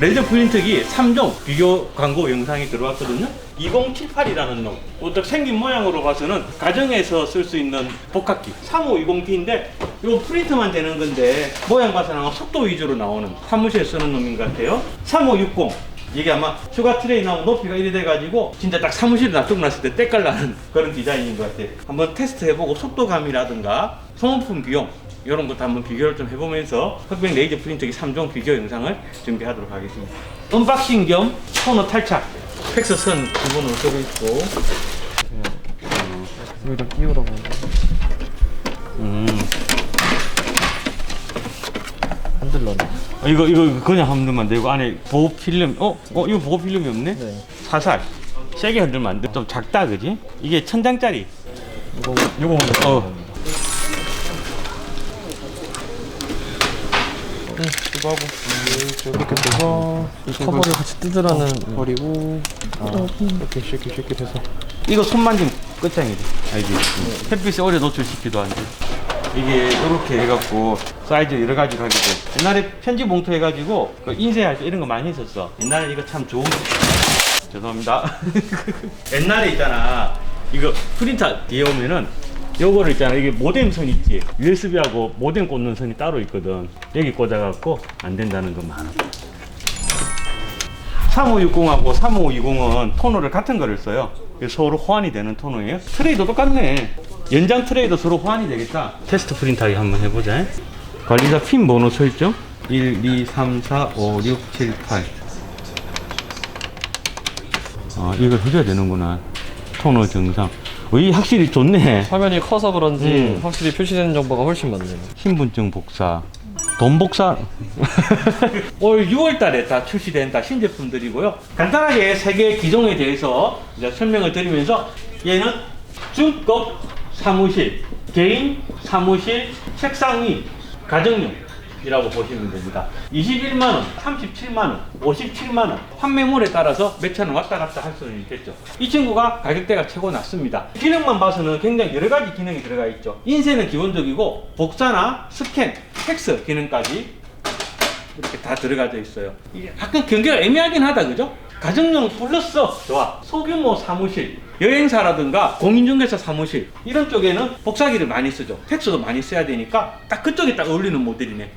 레이저 프린트기 3종 비교 광고 영상이 들어왔거든요. 2078이라는 놈. 어떻게 생긴 모양으로 봐서는 가정에서 쓸 수 있는 복합기 3520D인데 이거 프린트만 되는 건데 모양 봐서는 속도 위주로 나오는 사무실에 쓰는 놈인 것 같아요. 3560 이게 아마 슈가 트레이 나오면 높이가 이래 돼가지고 진짜 딱 사무실에 놔두고 났을 때 때깔 나는 그런 디자인인 것 같아요. 한번 테스트 해보고 속도감이라든가 소모품 비용 이런 것도 한번 비교를 좀 해보면서 흑백 레이저 프린터기 3종 비교 영상을 준비하도록 하겠습니다. 언박싱 겸 토너 탈착. 팩스 선 기본으로 쓰고 있고. 여기다 끼우라고 음. 흔들러네 어, 이거 이거 그냥 흔들면 안 되고 안에 보호 필름. 어? 어 이거 보호 필름이 없네? 네 사살. 세게 흔들면 안 돼. 좀 작다 그지? 이게 천 장짜리. 이거 요거 먼저 어. 이거 하고 이렇게 돼서 이 커버를 같이 뜯으라는 버리고 아, 이렇게 쉽게 쉽게 돼서 이거 손 만지면 끝장이지. 알지? 햇빛에 오래 노출시키도 안 돼. 이게 이렇게 해갖고 사이즈 여러 가지로 하게 돼. 옛날에 편지 봉투 해가지고 그 인쇄할 때 이런 거 많이 했었어. 옛날에 이거 참 좋은. 죄송합니다. 옛날에 있잖아. 이거 프린터 뒤에 오면은 요거를 있잖아. 이게 모뎀 선 있지. USB하고 모뎀 꽂는 선이 따로 있거든. 여기 꽂아갖고 안 된다는 거 많아. 3560하고 3520은 토너를 같은 거를 써요. 그래서 서로 호환이 되는 토너예요. 트레이도 똑같네. 연장 트레이도 서로 호환이 되겠다. 테스트 프린트하기 한번 해보자. 관리자 핀 번호 설정. 1, 2, 3, 4, 5, 6, 7, 8. 아, 이걸 해줘야 되는구나. 토너 정상. 의 확실히 좋네. 화면이 커서 그런지 음. 확실히 표시되는 정보가 훨씬 많네요 신분증 복사, 돈 복사. 올 6월 달에 다 출시된 다 신제품들이고요. 간단하게 세 개의 기종에 대해서 이제 설명을 드리면서 얘는 중급 사무실, 개인 사무실, 책상 위, 가정용. 이라고 보시면 됩니다. 21만원, 37만원, 57만원, 판매물에 따라서 원 왔다 갔다 할 수는 있겠죠. 이 친구가 가격대가 최고 낮습니다. 기능만 봐서는 굉장히 여러 가지 기능이 들어가 있죠. 인쇄는 기본적이고, 복사나 스캔, 팩스 기능까지 이렇게 다 들어가져 있어요. 이게 약간 경계가 애매하긴 하다, 그죠? 가정용 플러스 좋아. 소규모 사무실, 여행사라든가 공인중개사 사무실 이런 쪽에는 복사기를 많이 쓰죠. 팩스도 많이 써야 되니까 딱 그쪽에 딱 어울리는 모델이네.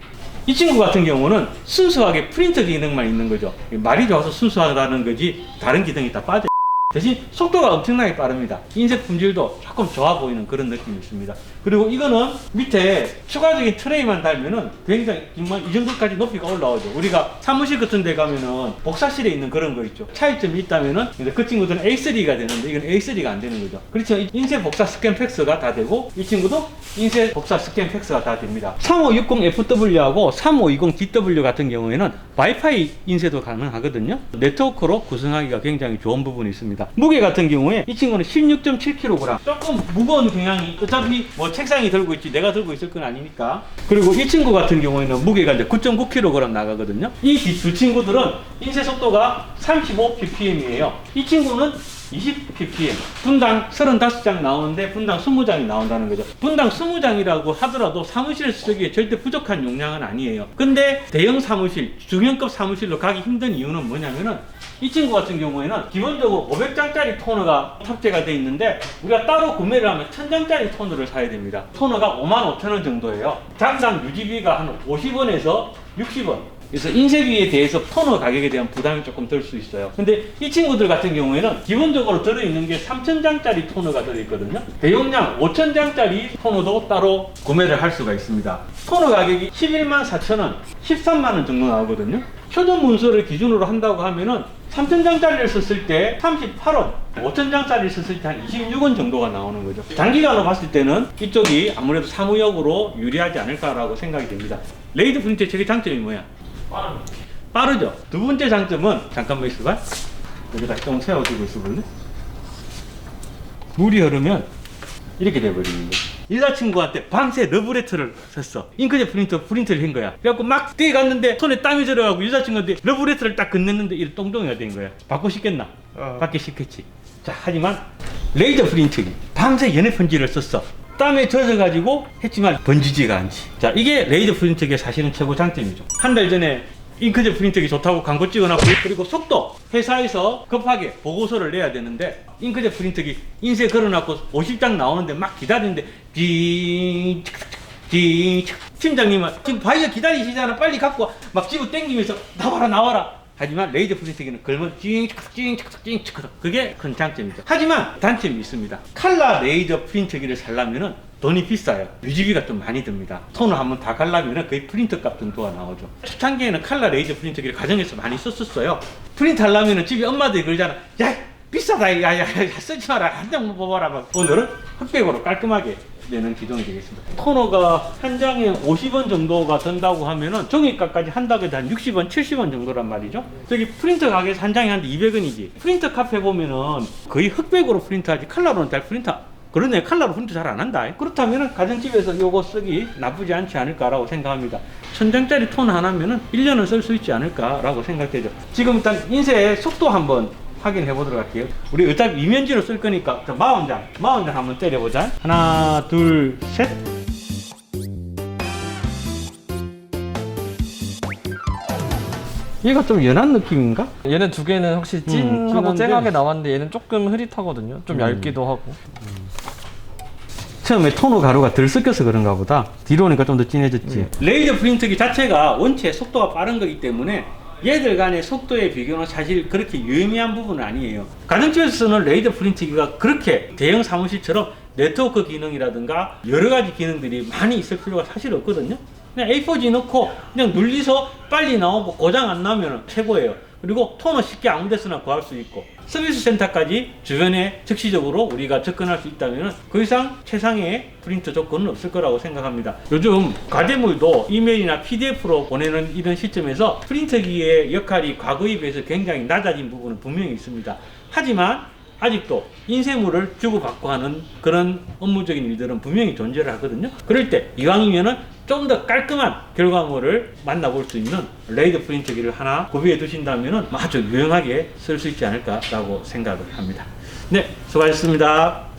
이 친구 같은 경우는 순수하게 프린터 기능만 있는 거죠. 말이 좋아서 순수하다는 거지 다른 기능이 다 빠져. 대신 속도가 엄청나게 빠릅니다. 인쇄 품질도 조금 좋아 보이는 그런 느낌이 있습니다. 그리고 이거는 밑에 추가적인 트레이만 달면은 굉장히 정말 이 정도까지 높이가 올라오죠. 우리가 사무실 같은 데 가면은 복사실에 있는 그런 거 있죠. 차이점이 있다면은 이제 그 친구들은 A3가 되는데 이건 A3가 안 되는 거죠. 그렇죠. 이 인쇄 복사 스캔 팩스가 다 되고 이 친구도 인쇄 복사 스캔 팩스가 다 됩니다. 3560FW하고 3520DW 같은 경우에는 와이파이 인쇄도 가능하거든요. 네트워크로 구성하기가 굉장히 좋은 부분이 있습니다. 무게 같은 경우에 이 친구는 16.7kg. 조금 무거운 경향이 어차피 뭐 책상이 들고 있지 내가 들고 있을 건 아니니까. 그리고 이 친구 같은 경우에는 무게가 이제 9.9kg 나가거든요. 이 두 친구들은 인쇄 속도가 35 ppm이에요. 이 친구는 20 ppm. 분당 35장 나오는데 분당 20장이 나온다는 거죠. 분당 20장이라고 하더라도 사무실 쓰기에 절대 부족한 용량은 아니에요. 근데 대형 사무실, 중형급 사무실로 가기 힘든 이유는 뭐냐면은 이 친구 같은 경우에는 기본적으로 500장짜리 토너가 탑재가 되어 있는데 우리가 따로 구매를 하면 1000장짜리 토너를 사야 됩니다. 토너가 55,000원 정도예요. 장당 유지비가 한 50원에서 60원. 그래서 인쇄비에 대해서 토너 가격에 대한 부담이 조금 들 수 있어요. 근데 이 친구들 같은 경우에는 기본적으로 들어있는 게 3,000장짜리 토너가 들어있거든요. 대용량 5,000장짜리 토너도 따로 구매를 할 수가 있습니다. 토너 가격이 11만 4천원, 13만원 정도 나오거든요. 표준 문서를 기준으로 한다고 하면은 3,000장짜리를 썼을 때 38원, 5,000장짜리를 썼을 때 한 26원 정도가 나오는 거죠. 장기간으로 봤을 때는 이쪽이 아무래도 사무역으로 유리하지 않을까라고 생각이 됩니다. 레이드 프린트의 최대 장점이 뭐야? 빠르죠. 두 번째 장점은 잠깐만 있어봐. 여기다 좀 세워두고 있어볼래? 물이 흐르면 이렇게 돼버리는 거야. 여자친구한테 밤새 러브레터를 썼어. 잉크젯 프린터 프린트를 한 거야. 그래갖고 막 뛰어갔는데 손에 땀이 들어가고 여자친구한테 러브레터를 딱 건넸는데 이렇게 똥똥이가 된 거야. 받고 싶겠나? 어. 받기 싫겠지. 자, 하지만 레이저 프린트기 밤새 연애 편지를 썼어. 땀에 젖어가지고 했지만 번지지가 않지. 자, 이게 레이저 프린트기의 사실은 최고 장점이죠. 한 달 전에 잉크젯 프린터기 좋다고 광고 찍어놨고 그리고 속도 회사에서 급하게 보고서를 내야 되는데 잉크젯 프린터기 인쇄 걸어놨고 50장 나오는데 막 기다리는데 징 징, 팀장님은 지금 바이어 기다리시잖아 빨리 갖고 와. 막 집어 땡기면서 나와라 나와라 하지만 레이저 프린터기는 걸면 찡찡찡찡찡 그게 큰 장점이죠. 하지만 단점이 있습니다. 칼라 레이저 프린터기를 살려면은 돈이 비싸요. 유지비가 좀 많이 듭니다. 톤을 한번 다 갈라면은 거의 프린터 값 정도가 나오죠. 초창기에는 칼라 레이저 프린터기를 가정에서 많이 썼었어요. 프린트 하려면은 집에 엄마들이 그러잖아 야 비싸다. 야 야 야 쓰지 마라. 한 장만 뽑아라. 막 오늘은 흑백으로 깔끔하게 내는 기종이 되겠습니다. 토너가 한 장에 50원 정도가 든다고 하면은 종이값까지 한다고 해도 한 60원, 70원 정도란 말이죠. 저기 프린터 가게에서 한 장에 한 200원이지. 프린터 카페 보면은 거의 흑백으로 프린트하지 칼라로는 잘 프린터 그러네 칼라로 프린트 잘 안 한다. 그렇다면은 가정집에서 요거 쓰기 나쁘지 않지 않을까라고 생각합니다. 천 장짜리 톤 하나면은 1년은 쓸 수 있지 않을까라고 생각되죠. 지금 일단 인쇄 속도 한번 확인해 보도록 할게요. 우리 어차피 이면지로 쓸 거니까 40장, 40장 한번 때려보자. 하나, 둘, 셋. 얘가 좀 연한 느낌인가? 얘는 두 개는 확실히 찐하고 진한데. 쨍하게 나왔는데 얘는 조금 흐릿하거든요. 좀 음. 얇기도 하고. 처음에 토너 가루가 덜 섞여서 그런가 보다. 뒤로 오니까 좀 더 진해졌지. 레이저 프린터기 자체가 원체 속도가 빠른 거기 때문에 얘들 간의 속도의 비교는 사실 그렇게 유의미한 부분은 아니에요. 가정집에서 쓰는 레이저 프린터기가 그렇게 대형 사무실처럼 네트워크 기능이라든가 여러 가지 기능들이 많이 있을 필요가 사실 없거든요. 그냥 A4지 넣고 그냥 눌리서 빨리 나오고 고장 안 나면 최고예요. 그리고 토너 쉽게 아무 데서나 구할 수 있고 서비스 센터까지 주변에 즉시적으로 우리가 접근할 수 있다면 그 이상 최상의 프린터 조건은 없을 거라고 생각합니다. 요즘 과제물도 이메일이나 PDF로 보내는 이런 시점에서 프린터기의 역할이 과거에 비해서 굉장히 낮아진 부분은 분명히 있습니다. 하지만 아직도 인쇄물을 주고받고 하는 그런 업무적인 일들은 분명히 존재를 하거든요. 그럴 때 이왕이면은 좀 더 깔끔한 결과물을 만나볼 수 있는 레이더 프린터기를 하나 구비해 두신다면은 아주 유용하게 쓸 수 있지 않을까라고 생각을 합니다. 네, 수고하셨습니다.